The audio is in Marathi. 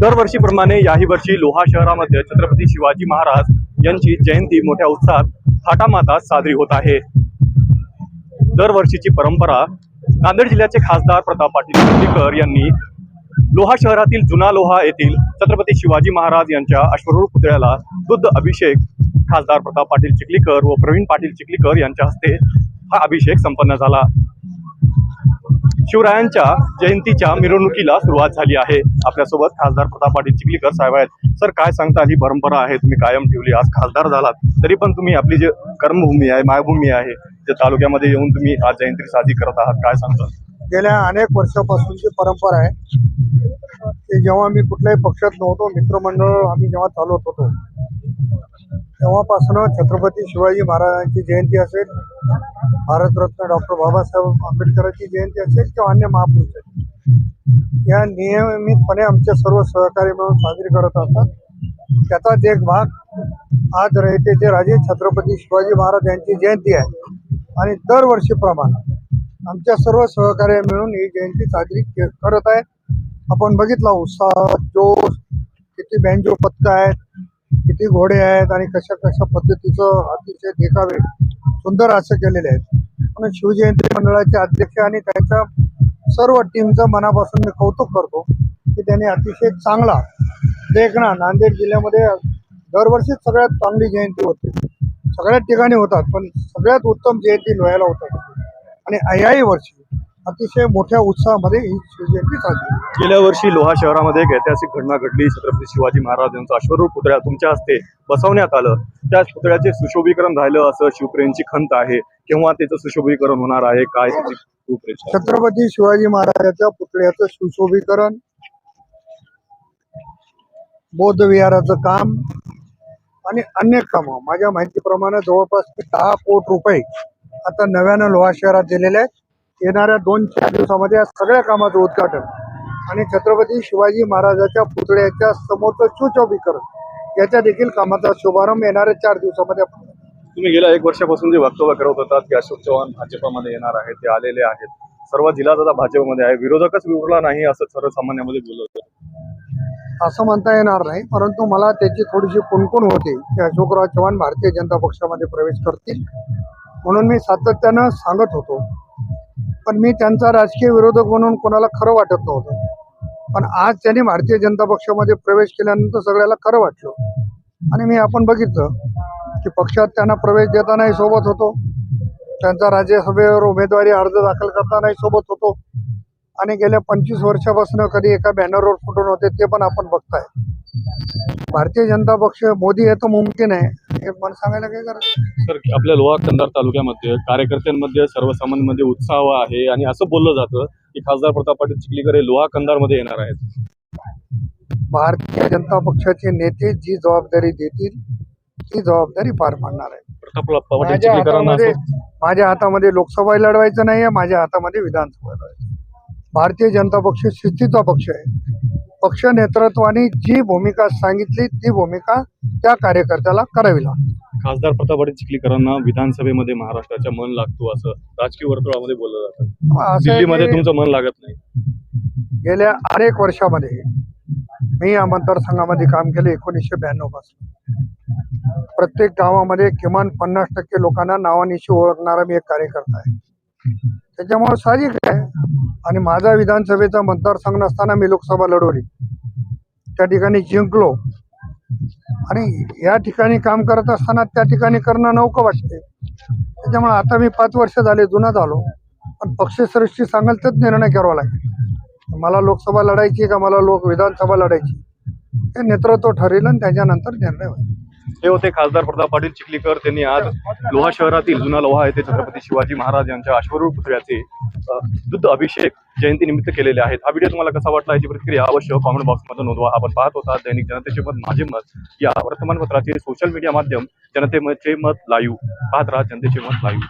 दरवर्षीप्रमाणे याही वर्षी लोहा शहरामध्ये छत्रपती शिवाजी महाराज यांची जयंती मोठ्या उत्साहात थाटामाटात साजरी होत आहे. दरवर्षीची परंपरा नांदेड जिल्ह्याचे खासदार प्रताप पाटील चिखलीकर यांनी लोहा शहरातील जुना लोहा येथील छत्रपती शिवाजी महाराज यांच्या अश्वरूढ पुतळ्याला दुग्ध अभिषेक खासदार प्रताप पाटील चिखलीकर व प्रवीण पाटील चिखलीकर यांच्या हस्ते हा अभिषेक संपन्न झाला. शिवरायांच्या जयंतीच्या मिरवणुकीला सुरुवात झाली आहे. आपल्यासोबत खासदार प्रताप पाटील चिखलीकर साहेब आहेत. सर काय सांगता ही परंपरा आहे? तुम्ही कायम ठेवली आज खासदार झालात. तरी पण तुम्ही आपली जे कर्मभूमी आहे मायभूमी आहे जे तालुक्यामध्ये येऊन तुम्ही आज जयंती साजरी करत आहात काय सांगता? गेल्या अनेक वर्षापासूनची परंपरा आहे की जेव्हा मी कुठल्याही पक्षात नव्हतो मित्रमंडळ आम्ही जेव्हा चालवत होतो तेव्हापासून छत्रपती शिवाजी महाराजांची जयंती असेल भारतरत्न डॉक्टर बाबासाहेब आंबेडकरांची जयंती असेल किंवा अन्य महापुरुष या नियमितपणे आमचे सर्व सहकारी मिळून साजरी करत असतात. त्याचाच एक भाग आज रयतेचे राजे छत्रपती शिवाजी महाराज यांची जयंती आहे. आणि दरवर्षीप्रमाणे आमच्या सर्व सहकार्य मिळून ही जयंती साजरी के- करत आहे. आपण बघितला उत्साह जोश किती बँजो पथकं आहेत किती घोडे आहेत आणि कशा कशा पद्धतीचं अतिशय देखावे सुंदर असं केलेले आहेत. म्हणून शिवजयंती मंडळाचे अध्यक्ष आणि त्यांच्या सर्व टीमचं मनापासून मी कौतुक करतो की त्यांनी अतिशय चांगला देखणा नांदेड जिल्ह्यामध्ये दरवर्षीच सगळ्यात चांगली जयंती होते. सगळ्याच ठिकाणी होतात पण सगळ्यात उत्तम जयंती लोह्याला होतात. आणि याही वर्षी अतिशय मोठ्या उत्साहामध्ये ही शिवजयंती साजरी. गेल्या वर्षी लोहा शहरामध्ये एक ऐतिहासिक घटना घडली. छत्रपती शिवाजी महाराज यांचा अश्वरूढ पुतळा तुमच्या हस्ते बसवण्यात आलं. त्याच पुतळ्याचे सुशोभीकरण झालं असं शिवप्रेमची खंत आहे. केव्हा त्याचं सुशोभीकरण होणार आहे? काय छत्रपती शिवाजी महाराजाच्या पुतळ्याचं सुशोभीकरण बौद्ध विहाराचं काम आणि अनेक कामं. माझ्या माहितीप्रमाणे जवळपास दहा कोटी रुपये आता नव्यानं लोहा शहरात दिलेले आहेत. येणाऱ्या दोन चार दिवसामध्ये या सगळ्या कामाचं उद्घाटन. आणि छत्रपती शिवाजी महाराजाच्या पुतळ्याच्या समोरचं सुशोभीकरण याच्या देखील कामाचा शुभारंभ येणाऱ्या चार दिवसामध्ये आपण तुम्ही गेल्या एक वर्षापासून जे वक्तव्य करत होतात की अशोक चव्हाण भाजपमध्ये येणार आहेत ते आलेले आहेत. सर्व जिल्हा आता भाजपमध्ये आहे. विरोधकच विवरला नाही असं सर्वसामान्यामध्ये बोलत होतं. असं म्हणता येणार नाही परंतु मला त्याची थोडीशी कुणकुण होते की अशोकराव चव्हाण भारतीय जनता पक्षामध्ये प्रवेश करतील. म्हणून मी सातत्यानं सांगत होतो पण मी त्यांचा राजकीय विरोधक म्हणून कोणाला खरं वाटत नव्हतं. पण आज त्यांनी भारतीय जनता पक्षामध्ये प्रवेश केल्यानंतर सगळ्याला खरं वाटलं. आणि मी आपण बघितलं की पक्षात त्यांना प्रवेश देतानाही सोबत होतो. त्यांचा राज्यसभेवर उमेदवारी अर्ज दाखल करतानाही सोबत होतो. आणि गेल्या पंचवीस वर्षापासून कधी एका बॅनरवर फुटून होते ते पण आपण बघताय. भारतीय जनता पक्ष मोदी हे तर मुमकिन आहे. हे मला सांगायला काय गरज तर आपल्या लोहा कंधार तालुक्यामध्ये कार्यकर्त्यांमध्ये सर्वसामान्यांमध्ये उत्साह आहे आणि असं बोललं जातं की खासदार प्रताप पाटील चिखलीकर हे लोहा कंधारमध्ये येणार आहेत. भारतीय जनता पक्षाचे नेते जी जबाबदारी देतील ती जबाबदारी पार पाडणार आहे प्रताप पाटील माझ्या चिखलीकरांना हातामध्ये असं- माझ्या हातामध्ये लोकसभा लढवायचं नाही आहे माझ्या हातामध्ये विधानसभा लढवायचं. भारतीय जनता पक्ष शिस्तीचा पक्ष आहे. पक्ष नेतृत्वाने जी भूमिका सांगितली ती भूमिका त्या कार्यकर्त्याला करावी लागते. खासदार प्रताप पाटील चिखलीकरांना विधानसभेमध्ये महाराष्ट्राच्या मन लागतो असं राजकीय वर्तुळामध्ये बोललं जातं. असं आहे दिल्लीमध्ये की तुमचं मन लागत नाही. गेल्या अनेक वर्षामध्ये मी या मतदारसंघामध्ये काम केलं एकोणीसशे ब्याण्णवपासून. प्रत्येक गावामध्ये किमान पन्नास टक्के लोकांना नावानिशी ओळखणारा मी एक कार्यकर्ता आहे. त्याच्यामुळे साहजिक आहे. आणि माझा विधानसभेचा मतदारसंघ नसताना मी लोकसभा लढवली. त्या ठिकाणी जिंकलो. आणि या ठिकाणी काम करत असताना त्या ठिकाणी करणं नौकं वाटते त्याच्यामुळे आता मी पाच वर्ष झाले जुना झालो. पण पक्षश्रेष्ठी सांगाल तर निर्णय करावा लागेल. मला लोकसभा लढायची का? मला लोक विधानसभा लढायची हे नेतृत्व ठरेल आणि त्याच्यानंतर निर्णय होईल. हे होते खासदार प्रताप पाटील चिखलीकर. त्यांनी आज लोहा शहरातील जुना लोहा येथे छत्रपती शिवाजी महाराज यांच्या अश्वरूढ पुतळ्याचे दुग्ध अभिषेक जयंती निमित्त केलेले आहेत. हा व्हिडिओ तुम्हाला कसा वाटला याची प्रतिक्रिया अवश्य कॉमेंट बॉक्समध्ये नोंदवा. आपण पाहत होता दैनिक जनतेचे मत माझे मत या वर्तमानपत्राचे सोशल मीडिया माध्यम जनतेचे मत लाईव्ह पाहत राहा जनतेचे मत लाईव्ह